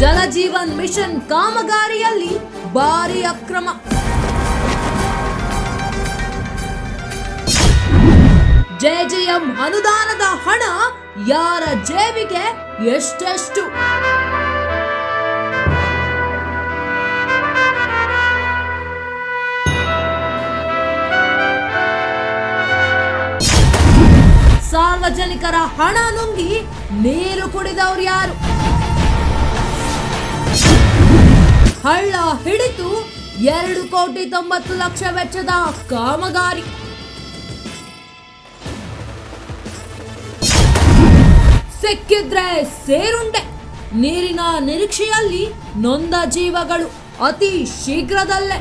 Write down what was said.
Jal Jeevan mission ಕಾಮಗಾರಿಯಲ್ಲಿ ಭಾರಿ ಅಕ್ರಮ. JJM ಅನುದಾನದ ಹಣ ಯಾರ ಜೇಬಿಗೆ ಎಷ್ಟೆಷ್ಟು? ಸಾರ್ವಜನಿಕರ ಹಣ ನುಂಗಿ ನೀರು ಕುಡಿದವ್ರು ಯಾರು? ಹಳ್ಳ ಹಿಡಿತು ಎರಡು ಕೋಟಿ ತೊಂಬತ್ತು ಲಕ್ಷ ವೆಚ್ಚದ ಕಾಮಗಾರಿ. ಸಿಕ್ಕಿದ್ರೆ ಸೇರುಂಡೆ, ನೀರಿನ ನಿರೀಕ್ಷೆಯಲ್ಲಿ ನೊಂದ ಜೀವಗಳು ಅತಿ ಶೀಘ್ರದಲ್ಲೇ.